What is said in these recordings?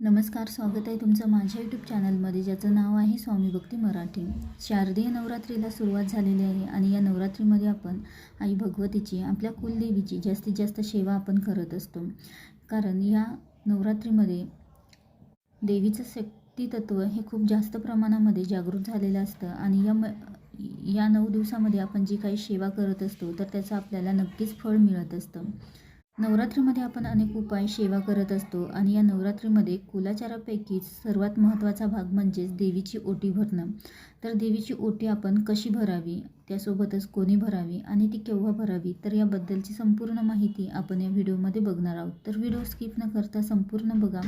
नमस्कार स्वागत आहे तुमचं माझ्या यूट्यूब चॅनलमध्ये ज्याचं नाव आहे स्वामी भक्ती मराठी. शारदीय नवरात्रीला सुरुवात झालेली आहे आणि या नवरात्रीमध्ये आपण आई भगवतीची आपल्या कुलदेवीची जास्तीत जास्त सेवा आपण करत असतो. कारण या नवरात्रीमध्ये देवीचं शक्तितत्व हे खूप जास्त प्रमाणामध्ये जागृत झालेलं असतं आणि या म या नऊ दिवसामध्ये आपण जी काही सेवा करत असतो तर त्याचं आपल्याला नक्कीच फळ मिळत असतं. नवरात्रीमध्ये आपण अनेक उपाय सेवा करत असतो आणि या नवरात्रीमध्ये कुलाचारापैकी सर्वात महत्त्वाचा भाग म्हणजेच देवीची ओटी भरणं. तर देवीची ओटी आपण कशी भरावी? त्यासोबतच कोणी भरावी आणि ती केव्हा भरावी? तर याबद्दलची संपूर्ण माहिती आपण या व्हिडिओमध्ये बघणार आहोत. तर व्हिडिओ स्किप न करता संपूर्ण बघा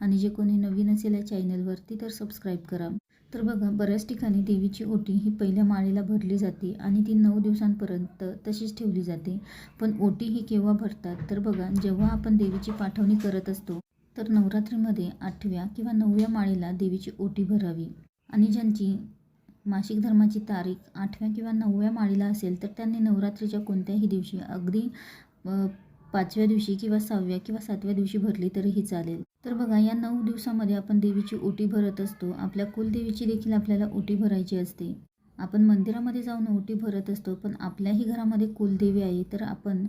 आणि जे कोणी नवीन असेल या चॅनलवरती तर सबस्क्राईब करा. तर बघा बऱ्याच ठिकाणी देवीची ओटी ही पहिल्या माळेला भरली जाते आणि ती नऊ दिवसांपर्यंत तशीच ठेवली जाते. पण ओटी ही केव्हा भरतात? तर बघा जेव्हा आपण देवीची पाठवणी करत असतो तर नवरात्रीमध्ये आठव्या किंवा नवव्या माळेला देवीची ओटी भरावी. आणि ज्यांची मासिक धर्माची तारीख आठव्या किंवा नवव्या माळेला असेल तर त्यांनी नवरात्रीच्या कोणत्याही दिवशी अगदी पाचव्या दिवशी किंवा सहाव्या किंवा सातव्या दिवशी भरली तरीही चालेल. तर बघा या नऊ दिवसामध्ये आपण देवीची ओटी भरत असतो. आपल्या कुलदेवीची देखील आपल्याला ओटी भरायची असते. आपण मंदिरामध्ये जाऊन ओटी भरत असतो पण आपल्याही घरामध्ये कुलदेवी आहे. तर आपण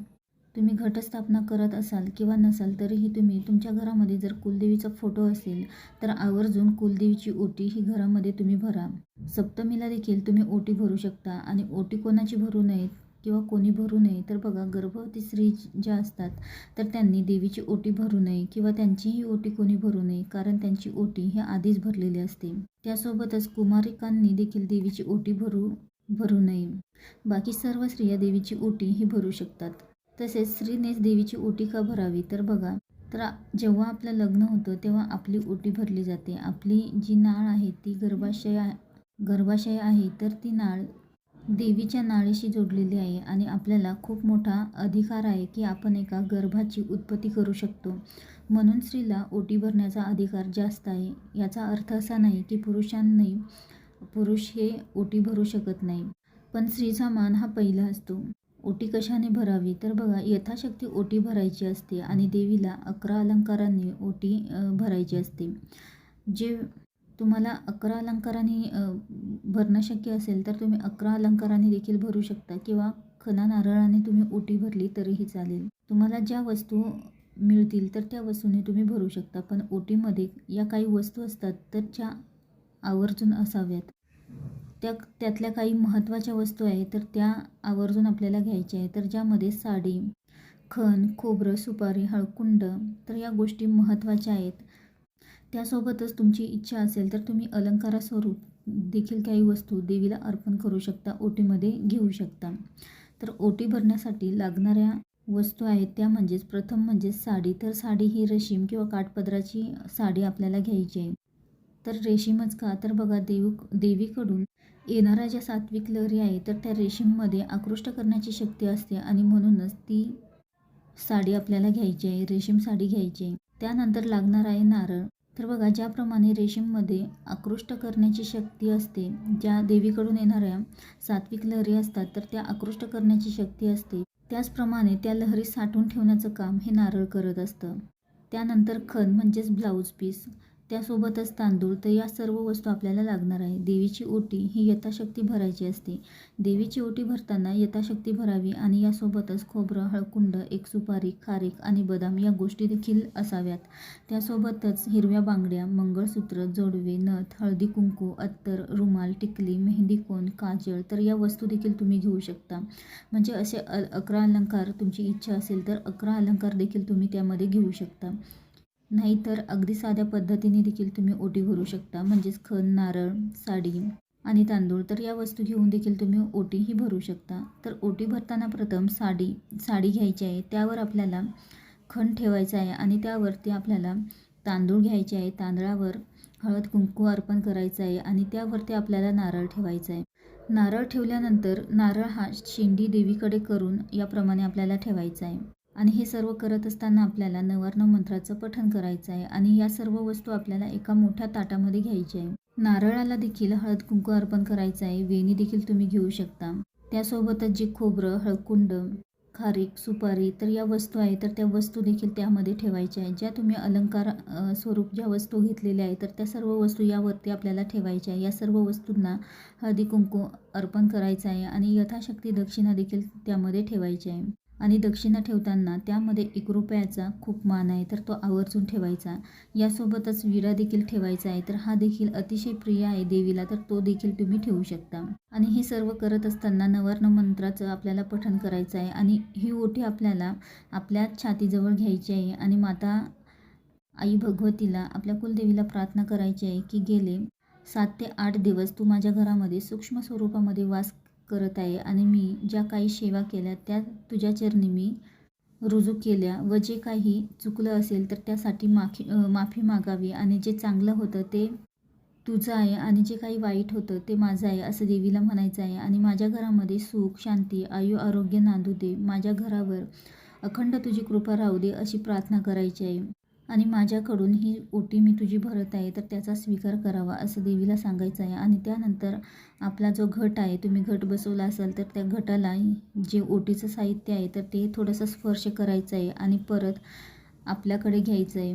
तुम्ही घटस्थापना करत असाल किंवा नसाल तरीही तुम्ही तुमच्या घरामध्ये जर कुलदेवीचा फोटो असेल तर आवर्जून कुलदेवीची ओटी ही घरामध्ये तुम्ही भरा. सप्तमीला देखील तुम्ही ओटी भरू शकता. आणि ओटी कोणाची भरू नयेत? किंवा कोणी भरू नये तर बघा गर्भवती स्त्री ज्या असतात तर त्यांनी देवीची ओटी भरू नये किंवा त्यांचीही ओटी कोणी भरू नये कारण त्यांची ओटी ही आधीच भरलेली असते. त्यासोबतच कुमारिकांनी देखील देवीची ओटी भरू भरू नये. बाकी सर्व स्त्रिया देवीची ओटी ही भरू शकतात. तसेच स्त्रीनेच देवीची ओटी का भरावी? तर बघा तर जेव्हा आपलं लग्न होतं तेव्हा आपली ओटी भरली जाते. आपली जी नाळ आहे ती गर्भाशय गर्भाशय आहे तर ती नाळ देवीच्या नाळेशी जोडलेली आहे आणि आपल्याला खूप मोठा अधिकार आहे की आपण एका गर्भाची उत्पत्ती करू शकतो. म्हणून स्त्रीला ओटी भरण्याचा अधिकार जास्त आहे. याचा अर्थ असा नाही की पुरुषांनी पुरुष हे ओटी भरू शकत नाही. पण स्त्रीचा मान हा पहिला असतो. ओटी कशाने भरावी? तर बघा यथाशक्ती ओटी भरायची असते आणि देवीला अकरा अलंकारांनी ओटी भरायची असते. जे तुम्हाला अकरा अलंकारांनी भरणं शक्य असेल तर तुम्ही अकरा अलंकाराने देखील भरू शकता किंवा खना नारळाने तुम्ही ओटी भरली तरीही चालेल. तुम्हाला ज्या वस्तू मिळतील तर त्या वस्तूने तुम्ही भरू शकता पण ओटीमध्ये या काही वस्तू असतात तर ज्या आवर्जून असाव्यात. त्या त्यातल्या काही महत्त्वाच्या वस्तू आहेत तर त्या आवर्जून आपल्याला घ्यायच्या आहे तर ज्यामध्ये साडी खण खोबरं सुपारी हळकुंड तर या गोष्टी महत्त्वाच्या आहेत. त्यासोबतच तुमची इच्छा असेल तर तुम्ही अलंकारास्वरूप देखील काही वस्तू देवीला अर्पण करू शकता ओटीमध्ये घेऊ शकता. तर ओटी भरण्यासाठी लागणाऱ्या वस्तू आहेत त्या म्हणजेच प्रथम म्हणजे साडी. तर साडी ही रेशीम किंवा काठपदराची साडी आपल्याला घ्यायची आहे. तर रेशीमच का? तर बघा देव देवीकडून येणाऱ्या ज्या सात्विक लहरी आहे तर त्या रेशीममध्ये आकृष्ट करण्याची शक्ती असते आणि म्हणूनच ती साडी आपल्याला घ्यायची आहे रेशीम साडी घ्यायची आहे. त्यानंतर लागणार आहे नारळ. तर बघा ज्याप्रमाणे रेशीममध्ये आकृष्ट करण्याची शक्ती असते ज्या देवीकडून येणाऱ्या सात्विक लहरी असतात तर त्या आकृष्ट करण्याची शक्ती असते. त्याचप्रमाणे त्या लहरी साठवून ठेवण्याचं काम हे नारळ करत असतं. त्यानंतर खण म्हणजेच ब्लाऊज पीस. त्यासोबतच तांदूळ तर या सर्व वस्तू आपल्याला लागणार आहे. देवीची ओटी ही यथाशक्ती भरायची असते. देवीची ओटी भरताना यथाशक्ती भरावी आणि यासोबतच खोबरं हळकुंड एक सुपारी खारीक आणि बदाम या गोष्टी देखील असाव्यात. त्यासोबतच हिरव्या बांगड्या मंगळसूत्र जोडवे नथ हळदी कुंकू अत्तर रुमाल टिकली मेहंदी कोण काजळ तर या वस्तू देखील तुम्ही घेऊ शकता. म्हणजे असे अ अकरा अलंकार तुमची इच्छा असेल तर अकरा अलंकार देखील तुम्ही त्यामध्ये घेऊ शकता. नाहीतर अगदी साध्या पद्धतीने देखील तुम्ही ओटी भरू शकता. म्हणजेच खण नारळ साडी आणि तांदूळ. तर या वस्तू घेऊन देखील तुम्ही ओटीही भरू शकता. तर ओटी भरताना प्रथम साडी साडी घ्यायची आहे. त्यावर आपल्याला खण ठेवायचा आहे आणि त्यावरती आपल्याला तांदूळ घ्यायचे आहे. तांदळावर हळद कुंकू अर्पण करायचं आहे आणि त्यावरती आपल्याला नारळ ठेवायचा आहे. नारळ ठेवल्यानंतर नारळ हा शेंडी देवीकडे करून याप्रमाणे आपल्याला ठेवायचा आहे. आणि हे सर्व करत असताना आपल्याला नवर्ण मंत्राचं पठण करायचं आहे आणि या सर्व वस्तू आपल्याला एका मोठ्या ताटामध्ये घ्यायच्या आहे. नारळाला देखील हळद कुंकू अर्पण करायचं आहे. वेणी देखील तुम्ही घेऊ शकता. त्यासोबतच जे खोबरं हळकुंड खारीक सुपारी तर या वस्तू आहे तर त्या वस्तू देखील त्यामध्ये ठेवायच्या आहेत. ज्या तुम्ही अलंकार स्वरूप ज्या वस्तू घेतलेल्या आहेत तर त्या सर्व वस्तू यावरती आपल्याला ठेवायच्या आहे या सर्व वस्तूंना हळदी कुंकू अर्पण करायचं आहे आणि यथाशक्ती दक्षिणा देखील त्यामध्ये ठेवायची आहे. आणि दक्षिणा ठेवताना त्यामध्ये एक रुपयाचा खूप मान आहे तर तो आवर्जून ठेवायचा. यासोबतच विडा देखील ठेवायचा आहे तर हा देखील अतिशय प्रिय आहे देवीला तर तो देखील तुम्ही ठेवू शकता. आणि हे सर्व करत असताना नवर्ण मंत्राचं आपल्याला पठण करायचं आहे आणि ही ओटी आपल्याला आपल्या छातीजवळ घ्यायची आहे आणि माता आई भगवतीला आपल्या कुलदेवीला प्रार्थना करायची आहे की गेले सात ते आठ दिवस तू माझ्या घरामध्ये सूक्ष्म स्वरूपामध्ये वास करत आहे आणि मी ज्या काही सेवा केल्या त्या तुझ्या चरणी मी रुजू केल्या व जे काही चुकलं असेल तर त्यासाठी माफी माफी मागावी आणि जे चांगलं होतं ते तुझं आहे आणि जे काही वाईट होतं ते माझं आहे असं देवीला म्हणायचं आहे. आणि माझ्या घरामध्ये सुख शांती आयु आरोग्य नांदू दे. माझ्या घरावर अखंड तुझी कृपा राहू दे अशी प्रार्थना करायची आहे. आणि माझ्याकडून ही ओटी मी तुझी भरत आहे तर त्याचा स्वीकार करावा असं देवीला सांगायचं आहे. आणि त्यानंतर आपला जो घट आहे तुम्ही घट बसवला असाल तर त्या घटाला जे ओटीचं साहित्य आहे तर ते थोडंसं स्पर्श करायचं आहे आणि परत आपल्याकडे घ्यायचं आहे.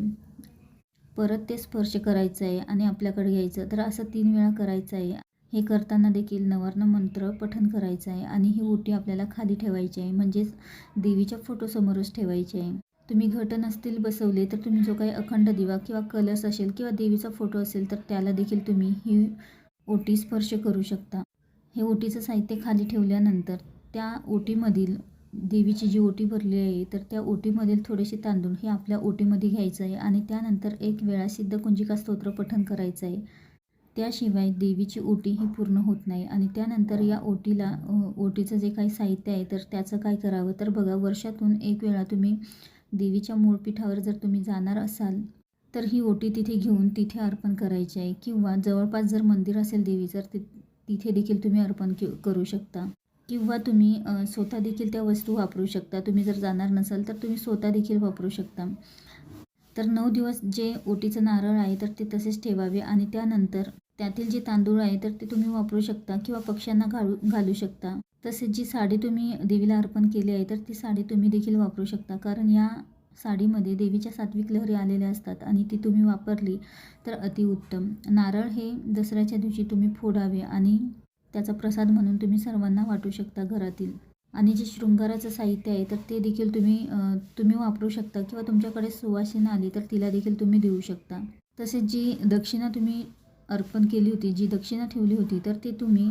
परत ते स्पर्श करायचं आहे आणि आपल्याकडे घ्यायचं. तर असं तीन वेळा करायचं आहे. हे करताना देखील नवर्ण मंत्र पठन करायचं आहे आणि ही ओटी आपल्याला खाली ठेवायची आहे. म्हणजेच देवीच्या फोटोसमोरच ठेवायची आहे. तुम्ही घट नसतील बसवले तर तुम्ही जो काही अखंड दिवा किंवा कलश असेल किंवा देवीचा फोटो असेल तर त्याला देखील तुम्ही ही ओटी स्पर्श करू शकता. हे ओटीचं साहित्य खाली ठेवल्यानंतर त्या ओटीमधील देवीची जी ओटी भरली आहे तर त्या ओटीमधील थोडेसे तांदूळ हे आपल्या ओटीमध्ये घ्यायचं आहे आणि त्यानंतर एक वेळा सिद्ध कुंजिका स्तोत्र पठन करायचं आहे. त्याशिवाय देवीची ओटी ही पूर्ण होत नाही आणि त्यानंतर या ओटीला ओटीचं जे काही साहित्य आहे तर त्याचं काय करावं? तर बघा वर्षातून एक वेळा तुम्ही देवीच्या मूळपीठावर जर तुम्ही जाणार असाल तर ही ओटी तिथे घेऊन तिथे अर्पण करायची आहे. किंवा जवळपास जर मंदिर असेल देवीचं तर ति तिथे देखील तुम्ही अर्पण करू शकता. किंवा तुम्ही स्वतः देखील त्या वस्तू वापरू शकता. तुम्ही जर जाणार नसाल तर तुम्ही स्वतः देखील वापरू शकता. तर नऊ दिवस जे ओटीचं नारळ आहे तर ते तसेच ठेवावे. आणि त्यानंतर त्यातील जे तांदूळ आहे तर ते तुम्ही वापरू शकता. किंवा पक्ष्यांना घालू घालू शकता. तसेच जी साडी तुम्ही देवीला अर्पण केली आहे तर ती साडी तुम्ही देखील वापरू शकता. कारण या साडीमध्ये देवीच्या सात्विक लहरी आलेल्या असतात आणि ती तुम्ही वापरली तर अतिउत्तम नारळ हे दसऱ्याच्या दिवशी तुम्ही फोडावे आणि त्याचा प्रसाद म्हणून तुम्ही सर्वांना वाटू शकता घरातील. आणि जे शृंगाराचं साहित्य आहे तर ते देखील तुम्ही तुम्ही वापरू शकता किंवा तुमच्याकडे सुवासिना आली तर तिला देखील तुम्ही देऊ शकता. तसेच जी दक्षिणा तुम्ही अर्पण केली होती जी दक्षिणा ठेवली होती तर ते तुम्ही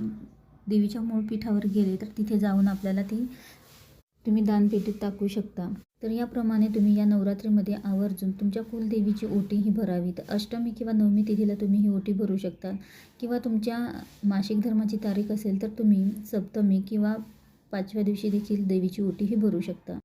देवीच्या मूळ पीठावर गेले तर तिथे जाऊन आपल्याला ती तुम्ही दानपेटीत टाकू शकता. तर याप्रमाणे तुम्ही या नवरात्रीमध्ये आवर्जून तुमच्या कुलदेवीची ओटी ही भरावी तर अष्टमी किंवा नवमी तिथीला तुम्ही ही ओटी भरू शकता. किंवा तुमच्या मासिक धर्माची तारीख असेल तर तुम्ही सप्तमी किंवा पाचव्या दिवशी देखील देवीची ओटी ही भरू शकता.